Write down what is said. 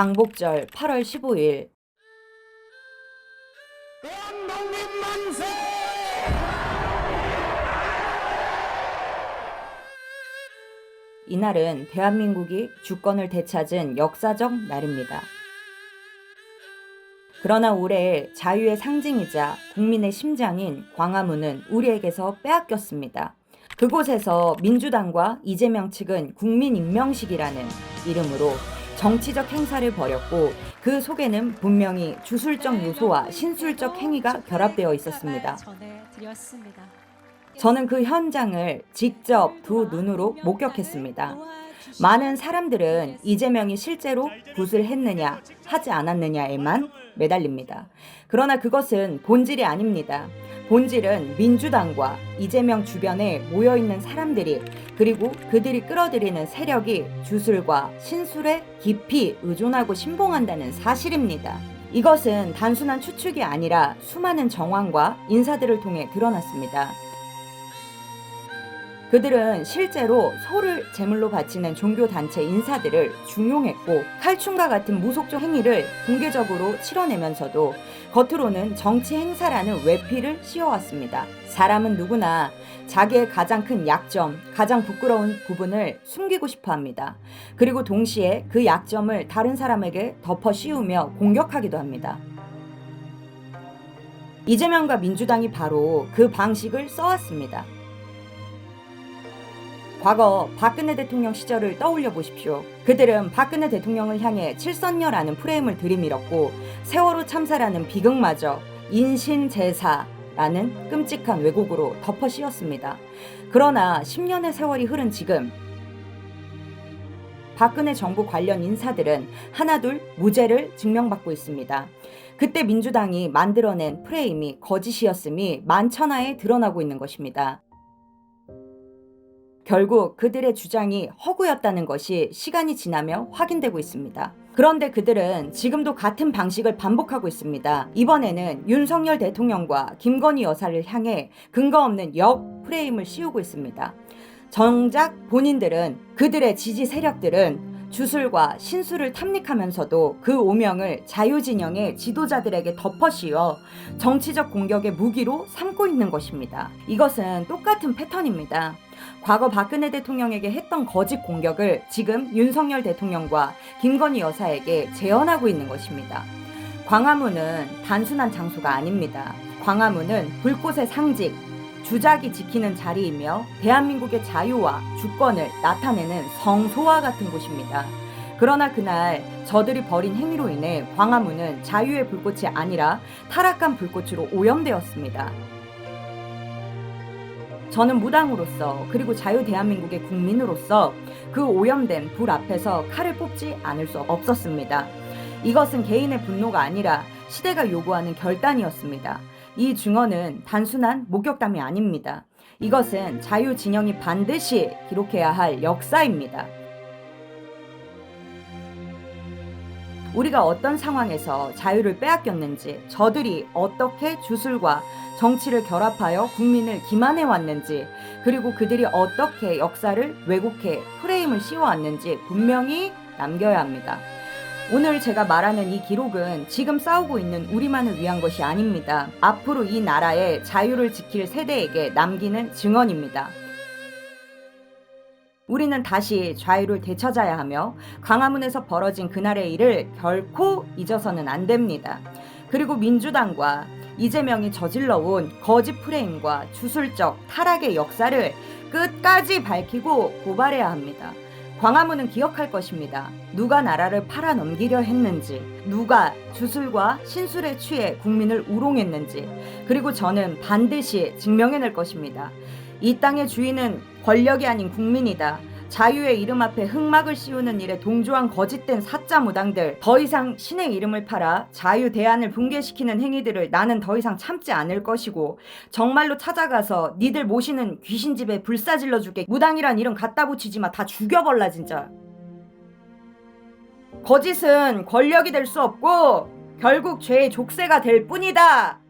광복절 8월 15일 대한독립 만세! 이날은 대한민국이 주권을 되찾은 역사적 날입니다. 그러나 올해 자유의 상징이자 국민의 심장인 광화문은 우리에게서 빼앗겼습니다. 그곳에서 민주당과 이재명 측은 국민임명식이라는 이름으로 정치적 행사를 벌였고 그 속에는 분명히 주술적 요소와 신술적 행위가 결합되어 있었습니다. 저는 그 현장을 직접 두 눈으로 목격했습니다. 많은 사람들은 이재명이 실제로 굿을 했느냐, 하지 않았느냐에만 매달립니다. 그러나 그것은 본질이 아닙니다. 본질은 민주당과 이재명 주변에 모여있는 사람들이 그리고 그들이 끌어들이는 세력이 주술과 신술에 깊이 의존하고 신봉한다는 사실입니다. 이것은 단순한 추측이 아니라 수많은 정황과 인사들을 통해 드러났습니다. 그들은 실제로 소를 제물로 바치는 종교 단체 인사들을 중용했고 칼춤과 같은 무속적 행위를 공개적으로 치러내면서도 겉으로는 정치 행사라는 외피를 씌워왔습니다. 사람은 누구나 자기의 가장 큰 약점, 가장 부끄러운 부분을 숨기고 싶어 합니다. 그리고 동시에 그 약점을 다른 사람에게 덮어 씌우며 공격하기도 합니다. 이재명과 민주당이 바로 그 방식을 써왔습니다. 과거 박근혜 대통령 시절을 떠올려 보십시오. 그들은 박근혜 대통령을 향해 칠선녀라는 프레임을 들이밀었고 세월호 참사라는 비극마저 인신제사라는 끔찍한 왜곡으로 덮어 씌웠습니다. 그러나 10년의 세월이 흐른 지금 박근혜 정부 관련 인사들은 하나둘 무죄를 증명받고 있습니다. 그때 민주당이 만들어낸 프레임이 거짓이었음이 만천하에 드러나고 있는 것입니다. 결국 그들의 주장이 허구였다는 것이 시간이 지나며 확인되고 있습니다. 그런데 그들은 지금도 같은 방식을 반복하고 있습니다. 이번에는 윤석열 대통령과 김건희 여사를 향해 근거 없는 역 프레임을 씌우고 있습니다. 정작 본인들은 그들의 지지 세력들은 주술과 신술을 탐닉하면서도 그 오명을 자유진영의 지도자들에게 덮어씌워 정치적 공격의 무기로 삼고 있는 것입니다. 이것은 똑같은 패턴입니다. 과거 박근혜 대통령에게 했던 거짓 공격을 지금 윤석열 대통령과 김건희 여사에게 재현하고 있는 것입니다. 광화문은 단순한 장소가 아닙니다. 광화문은 불꽃의 상징, 주작이 지키는 자리이며 대한민국의 자유와 주권을 나타내는 성소와 같은 곳입니다. 그러나 그날 저들이 벌인 행위로 인해 광화문은 자유의 불꽃이 아니라 타락한 불꽃으로 오염되었습니다. 저는 무당으로서 그리고 자유 대한민국의 국민으로서 그 오염된 불 앞에서 칼을 뽑지 않을 수 없었습니다. 이것은 개인의 분노가 아니라 시대가 요구하는 결단이었습니다. 이 증언은 단순한 목격담이 아닙니다. 이것은 자유 진영이 반드시 기록해야 할 역사입니다. 우리가 어떤 상황에서 자유를 빼앗겼는지, 저들이 어떻게 주술과 정치를 결합하여 국민을 기만해 왔는지, 그리고 그들이 어떻게 역사를 왜곡해 프레임을 씌워왔는지 분명히 남겨야 합니다. 오늘 제가 말하는 이 기록은 지금 싸우고 있는 우리만을 위한 것이 아닙니다. 앞으로 이 나라의 자유를 지킬 세대에게 남기는 증언입니다. 우리는 다시 자유를 되찾아야 하며 광화문에서 벌어진 그날의 일을 결코 잊어서는 안 됩니다. 그리고 민주당과 이재명이 저질러온 거짓 프레임과 주술적 타락의 역사를 끝까지 밝히고 고발해야 합니다. 광화문은 기억할 것입니다. 누가 나라를 팔아넘기려 했는지, 누가 주술과 신술에 취해 국민을 우롱했는지, 그리고 저는 반드시 증명해낼 것입니다. 이 땅의 주인은 권력이 아닌 국민이다. 자유의 이름 앞에 흑막을 씌우는 일에 동조한 거짓된 사짜 무당들 더 이상 신의 이름을 팔아 자유 대안을 붕괴시키는 행위들을 나는 더 이상 참지 않을 것이고 정말로 찾아가서 니들 모시는 귀신집에 불사질러 주게. 무당이란 이름 갖다 붙이지 마. 다 죽여버라 진짜. 거짓은 권력이 될 수 없고 결국 죄의 족쇄가 될 뿐이다